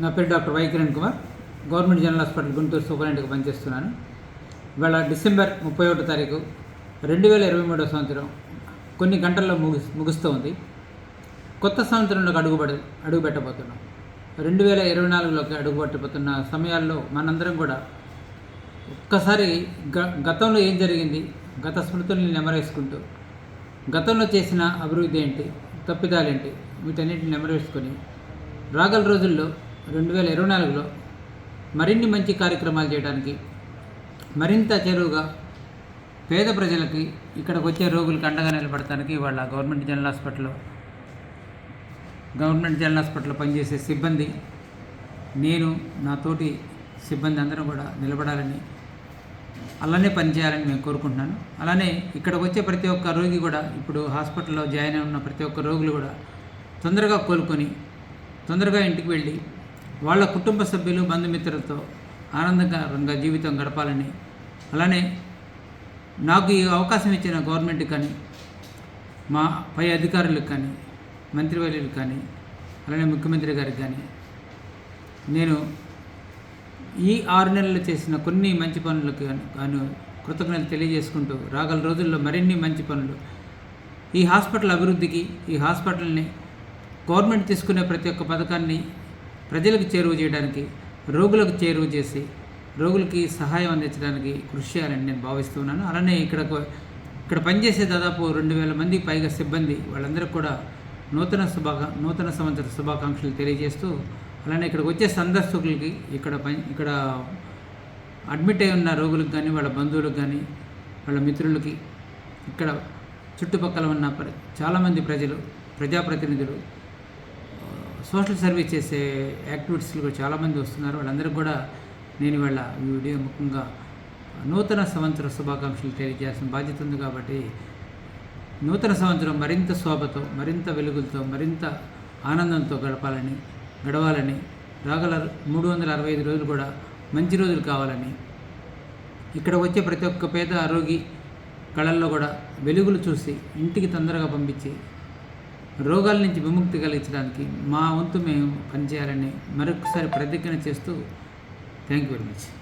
నా పేరు doctor Y Kiran Kumar. Government general hospital Guntur సూపరింటెంట్గా పనిచేస్తున్నాను. ఇవాళ డిసెంబర్ ముప్పై ఒకటో తారీఖు రెండు వేల ఇరవై మూడో సంవత్సరం కొన్ని గంటల్లో ముగి ముగుస్తూ ఉంది. కొత్త సంవత్సరంలోకి అడుగుపడ అడుగుపెట్టబోతున్నాం. రెండు వేల ఇరవై నాలుగులోకి అడుగు పెట్టబోతున్న సమయాల్లో మనందరం కూడా ఒక్కసారి గ గతంలో ఏం జరిగింది గత స్మృతుల్ని నెమరేసుకుంటూ గతంలో చేసిన అభివృద్ధి ఏంటి తప్పిదాలేంటి వీటన్నిటిని నెమరేసుకొని రాగల రోజుల్లో రెండు వేల ఇరవై నాలుగులో మరిన్ని మంచి కార్యక్రమాలు చేయడానికి మరింత చెరువుగా పేద ప్రజలకి ఇక్కడికి వచ్చే రోగులకు అండగా నిలబడటానికి వాళ్ళ గవర్నమెంట్ జనరల్ హాస్పిటల్లో గవర్నమెంట్ జనరల్ హాస్పిటల్లో పనిచేసే సిబ్బంది నేను నా తోటి సిబ్బంది అందరం కూడా నిలబడాలని అలానే పనిచేయాలని మేము కోరుకుంటున్నాను. అలానే ఇక్కడికి వచ్చే ప్రతి ఒక్క రోగి కూడా ఇప్పుడు హాస్పిటల్లో జాయిన్ అయి ఉన్న ప్రతి ఒక్క రోగులు కూడా తొందరగా కోలుకొని తొందరగా ఇంటికి వెళ్ళి వాళ్ళ కుటుంబ సభ్యులు బంధుమిత్రులతో ఆనందకరంగా జీవితం గడపాలని. అలానే నాకు ఈ అవకాశం ఇచ్చిన గవర్నమెంట్ కానీ మా పై అధికారులకు కానీ మంత్రివర్యులకు కానీ అలానే ముఖ్యమంత్రి గారికి కానీ నేను ఈ ఆరు నెలలు చేసిన కొన్ని మంచి పనులకు గాను కృతజ్ఞతలు తెలియజేసుకుంటూ రాగల రోజుల్లో మరిన్ని మంచి పనులు. ఈ హాస్పిటల్ అభివృద్ధికి ఈ హాస్పిటల్ని గవర్నమెంట్ తీసుకునే ప్రతి ఒక్క పథకాన్ని ప్రజలకు చేరువ చేయడానికి రోగులకు చేరువ చేసి రోగులకి సహాయం అందించడానికి కృషి చేయాలని నేను భావిస్తున్నాను అలానే ఇక్కడ ఇక్కడ పనిచేసే దాదాపు రెండు వేల మంది పైగా సిబ్బంది వాళ్ళందరికీ కూడా నూతన శుభాకా నూతన సంవత్సర శుభాకాంక్షలు తెలియజేస్తూ అలానే ఇక్కడికి వచ్చే సందర్శకులకి ఇక్కడ పని ఇక్కడ అడ్మిట్ అయి ఉన్న రోగులకు కానీ వాళ్ళ బంధువులకు కానీ వాళ్ళ మిత్రులకి ఇక్కడ చుట్టుపక్కల ఉన్న చాలామంది ప్రజలు ప్రజాప్రతినిధులు సోషల్ సర్వీస్ చేసే యాక్టివిటీస్లు కూడా చాలామంది వస్తున్నారు. వాళ్ళందరికీ కూడా నేను వాళ్ళ ఈ వీడియో ముఖ్యంగా నూతన సంవత్సర శుభాకాంక్షలు తెలియజేయాల్సిన బాధ్యత ఉంది కాబట్టి నూతన సంవత్సరం మరింత శోభతో మరింత వెలుగులతో మరింత ఆనందంతో గడపాలని గడవాలని రాగల మూడు వందల అరవై ఐదు రోజులు కూడా మంచి రోజులు కావాలని ఇక్కడ వచ్చే ప్రతి ఒక్క పేద ఆరోగి కళల్లో కూడా వెలుగులు చూసి ఇంటికి తొందరగా పంపించి రోగాల నుంచి విముక్తి కలిగించడానికి మా వంతు మేము పనిచేయాలని మరొకసారి ప్రతిజ్ఞ చేస్తూ థ్యాంక్ యూ వెరీ మచ్